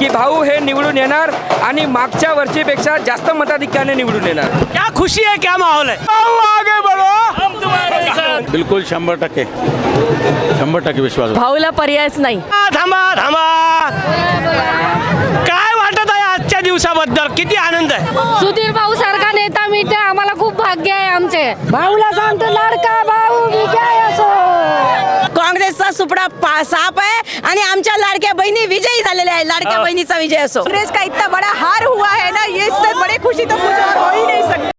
की भाऊ हे निवडून येणार आणि मागच्या वर्षीपेक्षा जास्त मताधिक्याने निवडून येणार. क्या खुशी है क्या माहौल है? आगे बढ़ो। हम तुम्हारे साथ। बिलकुल शंभर टक्के। शंभर टक्के विश्वास भाऊला पर्यायच नाही. थांबा थांबा। काय वाटत आहे आजच्या दिवसाबद्दल? किती आनंद आहे? सुधीर भाऊ सारखा नेता मिळते आम्हाला खूप भाग्य आहे आमचे. भाऊला सांगतो लाडका भाऊ! सुपडा साप आहे आणि आमच्या लाडक्या बहिणी विजयी झालेल्या आहे लाडक्या बहिणीचा विजय असो. काँग्रेस का इतना बड़ा हार हुआ है ना ये इससे बड़े खुशी तो कुछ और हो ही नहीं सकती.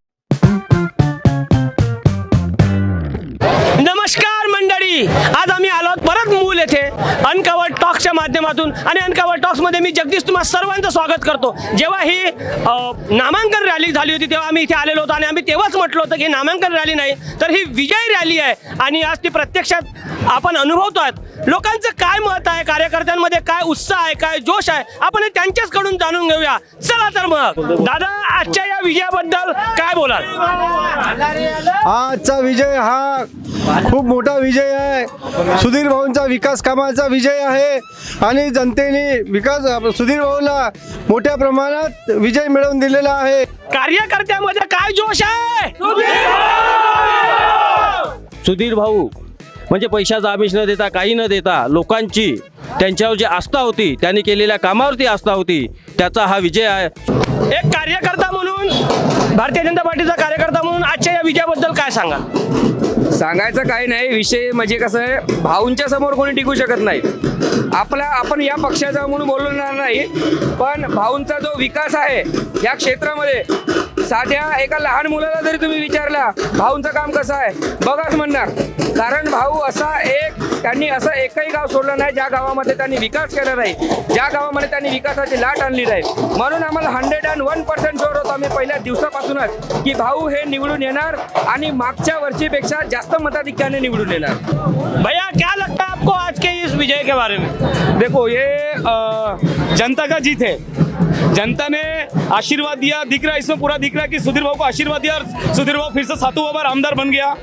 नमस्कार मंडळी. आज आम्ही आलो परत मूल येथे. अनकवर टॉक्सच्या माध्यमातून आणि अनकावर टॉक्समध्ये मी जगदीश तुम्हा सर्वांचं स्वागत करतो. जेव्हा ही नामांकन रॅली झाली होती तेव्हा आम्ही इथे आलेलो होतो आणि आम्ही तेव्हाच म्हटलं होतं की ही नामांकन रॅली नाही तर ही विजय रॅली आहे आणि आज ती प्रत्यक्षात आपण अनुभवतो आहेत. लोकांचं काय मत आहे कार्यकर्त्यांमध्ये काय उत्साह आहे काय जोश आहे आपण हे त्यांच्याचकडून जाणून घेऊया. चला तर मग. दादा आजच्या या विजयाबद्दल काय बोलाल? आजचा विजय हा खूप मोठा विजय आहे. सुधीर भाऊंचा विकास कामाचा विजय आहे. आणि जनतेने विकास सुधीर भाऊला मोठ्या प्रमाणात विजय मिळवून दिलेला आहे. कार्यकर्त्यामध्ये काय जोश आहे? सुधीर भाऊ म्हणजे पैशाचा आमिष न देता काही न देता लोकांची त्यांच्यावर जी आस्था होती त्यांनी केलेल्या कामावरती आस्था होती त्याचा हा विजय आहे. एक कार्यकर्ता म्हणून भारतीय जनता पार्टीचा कार्यकर्ता म्हणून आजच्या या विजयाबद्दल काय सांगाल? सांगायचं काही नाही विषय म्हणजे कसं आहे भाऊंच्या समोर कोणी टिकू शकत नाही. आपला आपण या पक्षाचा म्हणून बोलणार नाही पण भाऊंचा जो विकास आहे या क्षेत्रामध्ये साध्या एका लहान मुलाला जरी तुम्ही विचारला भाऊंचं काम कसं आहे? बघाच म्हणणार. कारण भाऊ असा एक त्यांनी असं एकही गाव सोडलं नाही ज्या गावामध्ये त्यांनी विकास केला नाही ज्या गावामध्ये त्यांनी विकासाची लाट आणली नाही. म्हणून आम्हाला hundred and one percent sure होतो आम्ही पहिल्या दिवसापासूनच की भाऊ हे निवडून येणार आणि मागच्या वर्षीपेक्षा जास्त मताधिक्याने निवडून येणार. भैया क्या लगता है आपको आज के इस विजय के बारे में? देखो ये जनता का जीत है। जनता ने आशीर्वाद दिया दिख रहा है इसमें पूरा दिख रहा है कि सुधीर भाऊ को आशीर्वाद दिया और सुधीर भाऊ फिर से सातों बाबा आमदार बन गया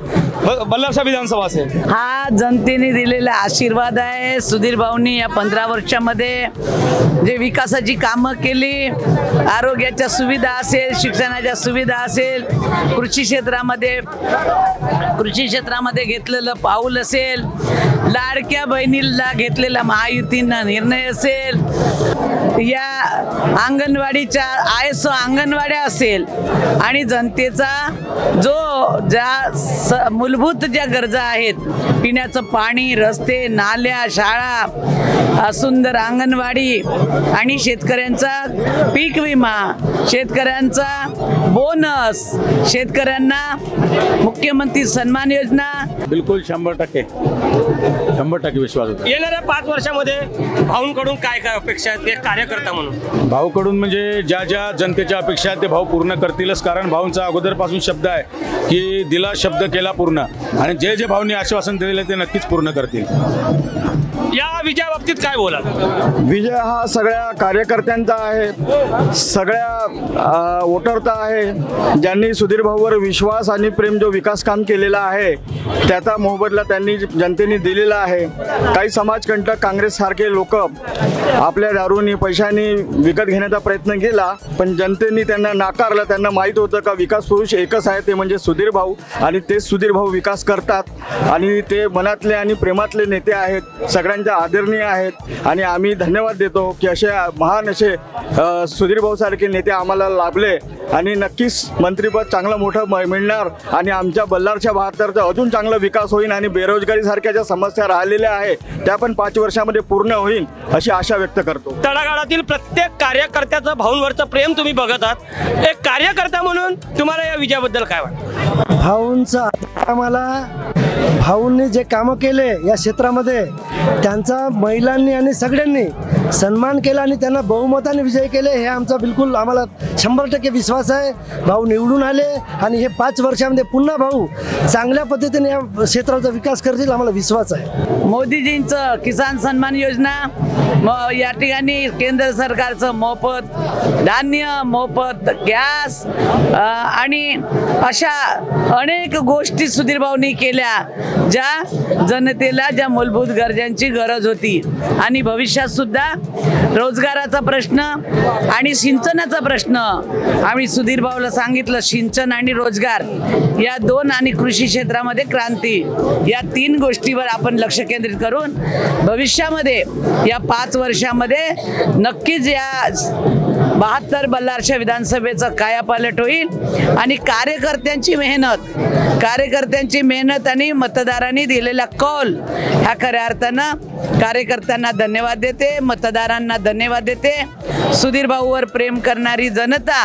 ब- बल्लभशाह विधानसभा से। हा जनतेने दिलेला आशीर्वाद आहे. सुधीर भाऊनी या पंधरा वर्षामध्ये जे विकासाची कामं केली आरोग्याच्या सुविधा असेल शिक्षणाच्या सुविधा असेल कृषी क्षेत्रामध्ये कृषी क्षेत्रामध्ये घेतलेलं पाऊल असेल लाडक्या बहिणीला घेतलेला महायुतीनं निर्णय असेल. या अंगणवाडीच्या आय एस अंगणवाड्या असेल आणि जनतेचा जो ज्या स मूलभूत ज्या गरजा आहेत पिण्याचं पाणी रस्ते नाल्या शाळा सुंदर अंगणवाडी आणि शेतकऱ्यांचा पीक विमा शेतकऱ्यांचा बोनस शेतकऱ्यांना मुख्यमंत्री सन्मान योजना. बिलकुल शंभर टक्के. शंभर टक्के विश्वास होता. येणाऱ्या पाच वर्षामध्ये भाऊंकडून काय काय अपेक्षा आहेत? एक कार्यकर्ता म्हणून. भाऊकडून म्हणजे ज्या ज्या जनतेच्या अपेक्षा आहेत ते भाऊ पूर्ण करतीलच. कारण भाऊंचा अगोदरपासून शब्द आहे की दिला शब्द केला पूर्ण. आणि जे जे भाऊंनी आश्वासन दिलेलं आहे ते नक्कीच पूर्ण करतील. या विजयाबाबतीत काय बोलाल? विजय हा सगळ्या कार्यकर्त्यांचा आहे. सगळ्या वोटरचा आहे. ज्यांनी सुधीर भाऊवर विश्वास आणि प्रेम जो विकास काम केलेला आहे त्याचा मोबदला त्यांनी जनतेने दिलेला आहे. काही समाजकंटक काँग्रेससारखे लोक आपल्या दारूनी पैशांनी विकत घेण्याचा प्रयत्न केला पण जनतेने त्यांना नाकारलं. त्यांना माहीत होतं का विकास पुरुष एकच आहे ते म्हणजे सुधीर भाऊ. आणि तेच सुधीर भाऊ विकास करतात. आणि ते मनातले आणि प्रेमातले नेते आहेत सगळ्यांच्या आदरणीय आहेत. आणि आम्ही धन्यवाद देतो की असे महान असे सुधीर भाऊ सारखे नेते आम्हाला लाभले. आणि नक्कीच मंत्रीपद चांगलं मोठं मिळणार. आणि आमच्या बल्लारच्या बहात्तरचा अजून चांगला विकास होईल आणि बेरोजगारीसारख्या ज्या समस्या राहिलेल्या आहे त्या पण पाच वर्षामध्ये पूर्ण होईल अशी आशा व्यक्त करतो. काळातील प्रत्येक कार्यकर्त्याचं भाऊंवरचं प्रेम तुम्ही बघत आहात. एक कार्यकर्ता म्हणून तुम्हाला या विजयाबद्दल काय वाटतं? भाऊंचा आम्हाला भाऊंनी जे कामं केले या क्षेत्रामध्ये त्यांचा महिलांनी आणि सगळ्यांनी सन्मान केला आणि त्यांना बहुमताने विजय केले हे आमचा बिलकुल आम्हाला शंभर टक्के विश्वास आहे. भाऊ निवडून आले आणि हे पाच वर्षामध्ये पुन्हा भाऊ चांगल्या पद्धतीने या क्षेत्राचा विकास करतील आम्हाला विश्वास आहे. मोदीजींचं किसान सन्मान योजना म- या ठिकाणी केंद्र सरकारचं मोफत धान्य मोफत गॅस आणि अशा अनेक गोष्टी सुधीर भाऊनी केल्या ज्या जनतेला ज्या मूलभूत गरजांची गरज होती. आणि भविष्यात सुद्धा रोजगाराचा प्रश्न आणि सिंचनाचा प्रश्न आम्ही सुधीर भाऊला सांगितलं सिंचन आणि रोजगार या दोन आणि कृषी क्षेत्रामध्ये क्रांती. या तीन गोष्टीवर आपण लक्ष केंद्रित करून भविष्यामध्ये या पाच वर्षामध्ये नक्कीच या बहात्तर बल्लारच्या विधानसभेचं कायापालट होईल आणि कार्यकर्त्यांची मेहनत कार्यकर्त्यांची मेहनत आणि मतदारांनी दिलेला कौल ह्या खऱ्या अर्थानं कार्यकर्त्यांना धन्यवाद देते मतदारांना धन्यवाद देते. सुधीर भाऊवर प्रेम करणारी जनता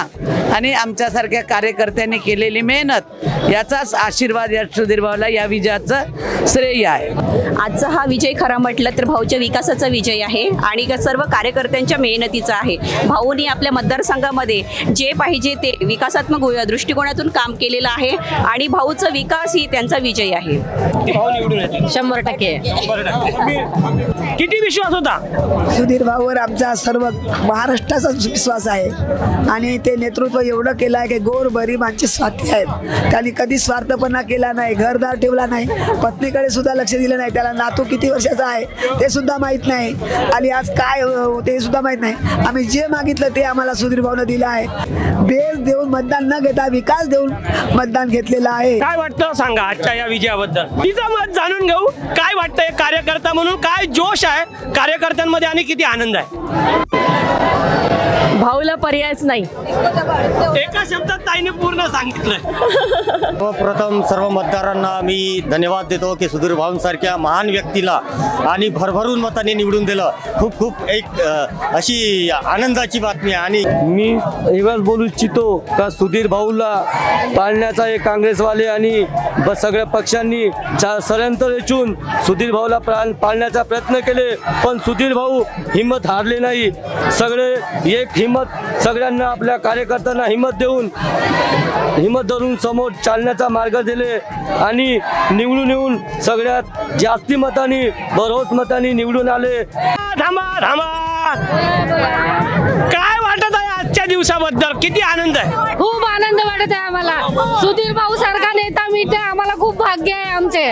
आणि आमच्यासारख्या कार्यकर्त्यांनी केलेली मेहनत याचाच आशीर्वाद या सुधीर भाऊला या विजयाचं श्रेय आहे. आजचा हा विजय खरा म्हटलं तर भाऊच्या विकासाचा विजय आहे आणि सर्व कार्यकर्त्यांच्या मेहनतीचा आहे. भाऊनी आपल्या मतदारसंघामध्ये जे पाहिजे ते विकासात्मक दृष्टिकोनातून काम केलेलं आहे आणि भाऊचा विकास ही त्यांचा विजय आहे. शंभर टक्के. किती विश्वास होता? सुधीर भाऊवर आमचा सर्व महाराष्ट्राचा विश्वास आहे. आणि ते नेतृत्व एवढं केलं आहे की गोर गरिबांचे स्वार्थी आहेत. त्यांनी कधी स्वार्थपणा केला नाही घरदार ठेवला नाही पत्नीकडे सुद्धा लक्ष दिलं नाही त्याला नातू किती वर्षाचा आहे ते सुद्धा माहीत नाही. आणि आज काय अं, ते सुद्धा माहीत नाही. आम्ही जे मागितलं ते आम्हाला सुधीर भाऊनं दिलं आहे. बेस देऊन मतदान न घेता विकास देऊन मतदान घेतलेलं आहे. काय वाटतं सांगा आजच्या या विजयाबद्दल? तिचं मत जाणून घेऊ. काय वाटतंय कार्यकर्ता म्हणून? काय जोश आहे. कार्यकर्त्यांमध्ये आणि किती आनंद आहे. भाऊला पर्यायच नाही. एका शब्दात ताईने पूर्ण सांगितलंय. सर्वप्रथम सर्व मतदारांना मी धन्यवाद देतो की सुधीर भाऊंसारख्या महान व्यक्तीला आणि भरभरून मताने निवडून दिलं. खूप खूप एक अशी आनंदाची बातमी आहे. आणि मी एवढंच बोलू इच्छितो का सुधीर भाऊला पाळण्याचा एक काँग्रेसवाले आणि ब- सगळ्या पक्षांनी चा षडयंत्र रचून सुधीर भाऊला प्राण पाळण्याचा प्रयत्न केले. पण सुधीर भाऊ हिंमत हारले नाही. सगळे एक हिंमत सगळ्यांना आपल्या कार्यकर्त्यांना हिम्मत देऊन हिंमत धरून समोर चालण्याचा मार्ग दिले आणि निवडून येऊन सगळ्यात जास्ती मतांनी भरोस मतांनी निवडून आले. धामा धामा काय दिवसाबद्दल किती आनंद आहे? खूप आनंद वाटत आहे आम्हाला. सुधीर भाऊ सारखा नेता मिळते आम्हाला खूप भाग्य आहे आमचे.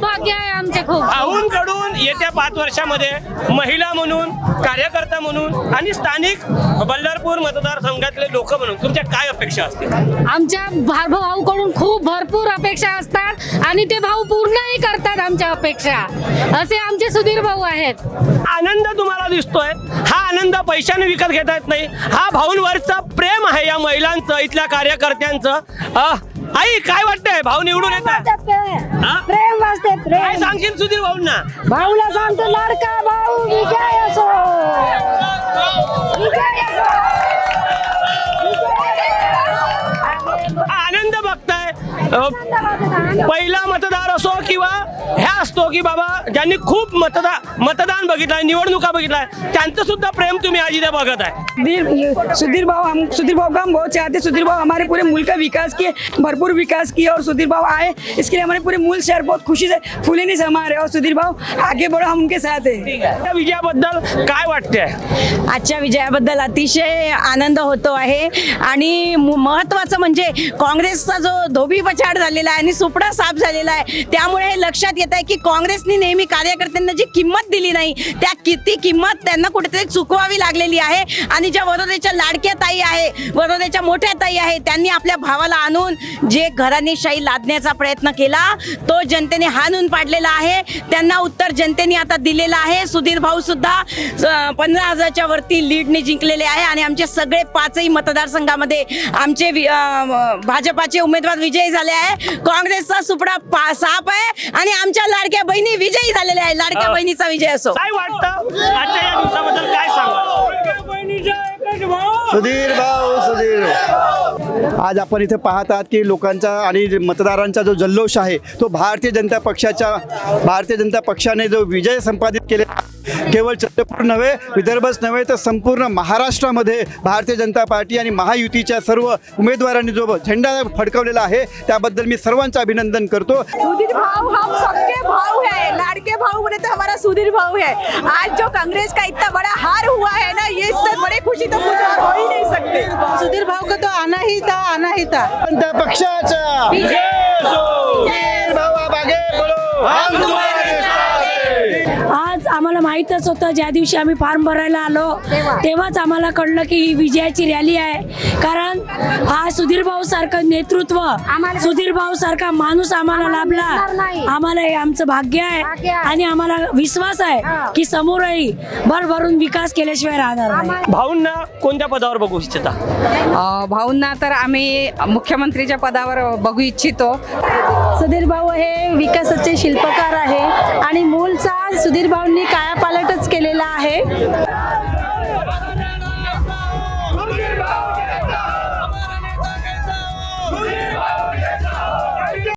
भाग्य आहे आमचे खूप. भाऊंकडून येत्या पाच वर्षामध्ये महिला म्हणून कार्यकर्ता म्हणून आणि स्थानिक बल्लारपूर मतदारसंघातले लोक म्हणून तुमच्या काय अपेक्षा असतील? आमच्या भा- भाऊकडून खूप भरपूर अपेक्षा असतात आणि ते भाऊ पूर्णही करतात आमच्या अपेक्षा. असे आमचे सुधीर भाऊ आहेत. आनंद तुम्हाला दिसतोय. हा आनंद पैशाने विकत घेता येत नाही. हा भाऊंवरचा प्रेम आहे या महिलांचं इथल्या कार्यकर्त्यांचं. आई काय वाटतंय? भाऊ निवडून येत प्रेम. वाजते काय सांगशील सुधीर भाऊंना? भाऊला सांगतो लाडका भाऊ विजय. पहिला मतदार असो किंवा ह्या असतो की बाबा ज्यांनी खूप मतदान मतदान बघितलंय निवडणुका बघितलाय त्यांचं सुद्धा प्रेम तुम्ही आज इथे बघत आहे. सुधीर सुधीर भाव हम सुधीर भाव का हम बहुत चाहते हैं सुधीर भाव हमारे पूरे मुल्क का विकास किए भरपूर विकास किए और सुधीर भाव आए इसके लिए हमारे पूरे मूल शहर बहुत खुशी से फूले नहीं समा रहे और सुधीर भाव आगे बढ़ो हम उनके साथ हैं। या विजयाबद्दल काय वाटतंय? आजच्या विजयाबद्दल अतिशय आनंद होतो आहे. आणि मु- महत्त्वाचं म्हणजे काँग्रेसचा जो धोबी पछाड झालेला आहे आणि सुपडा साफ झालेला आहे. त्यामुळे हे लक्षात येत आहे की काँग्रेसने नेहमी कार्यकर्त्यांना जी किंमत दिली नाही त्या किती किंमत त्यांना कुठेतरी चुकवावी लागलेली आहे. आणि ज्या वरोदेच्या लाडक्या ताई आहे वरोदेच्या मोठ्या ताई आहे त्यांनी आपल्या भावाला आणून जे घराणेशाही लादण्याचा प्रयत्न केला तो जनतेने हाणून पाडलेला आहे. त्यांना उत्तर जनतेने आता दिलेलं आहे. सुधीर भाऊ सुद्धा पंधरा हजारच्या वरती लीडने जिंकलेले आहे आणि आमचे सगळे पाचही मतदारसंघामध्ये आमचे वि- भाजपाचे उमेदवार विजयी झाले आहे. काँग्रेसचा सुपडा पा- साप आहे आणि आमच्या लाडक्या बहिणी विजयी झालेल्या आहे लाडक्या. बहिणीचा विजय असो. काय वाटतं? आजच्या या दिवसाबद्दल काय सांगा सुधीर भाऊ सुधीर आज आपण इथे पाहत आहात की लोकांचा आणि मतदारांचा जो जल्लोष आहे तो भारतीय जनता पक्षाच्या भारतीय जनता पक्षाने जो विजय संपादित केले केवळ चंद्रपूर नव्हे विदर्भच नव्हे तर संपूर्ण महाराष्ट्रामध्ये भारतीय जनता पार्टी आणि महायुतीच्या सर्व उमेदवारांनी जो झेंडा फडकवलेला आहे त्याबद्दल मी सर्वांचं अभिनंदन करतो. सुधीर हम सबके भाव है लाड़के भाव बोले तो हमारा सुधीर है. आज जो कांग्रेस का इतना बड़ा हार हुआ है ना ये इससे बड़ी खुशी तो कुछ और हो ही नहीं सकती. सुधीर भाऊ को तो अनाहित अनाहित कोणत्या पक्षाचा? सुधीर भाऊ मागे बोलो. हम तुम्हारे साथ हैं. आज आम्हाला माहीतच होतं ज्या दिवशी आम्ही फॉर्म भरायला आलो तेव्हाच आम्हाला कळलं की ही विजयाची रॅली आहे. कारण हा सुधीर भाऊ सारखं नेतृत्व सुधीर भाऊ सारखा माणूस आम्हाला लाभला. आम्हाला हे आमचं भाग्य आहे. आणि आम्हाला विश्वास आहे की समोरही भरभरून विकास केल्याशिवाय राहणार नाही. भाऊंना कोणत्या पदावर बघू इच्छिता? भाऊंना तर आम्ही मुख्यमंत्रीच्या पदावर बघू इच्छितो. सुधीर भाऊ हे विकासाचे शिल्पकार आहे आणि मूळचा सुधीर भाऊंनी कायापालटच केलेला आहे.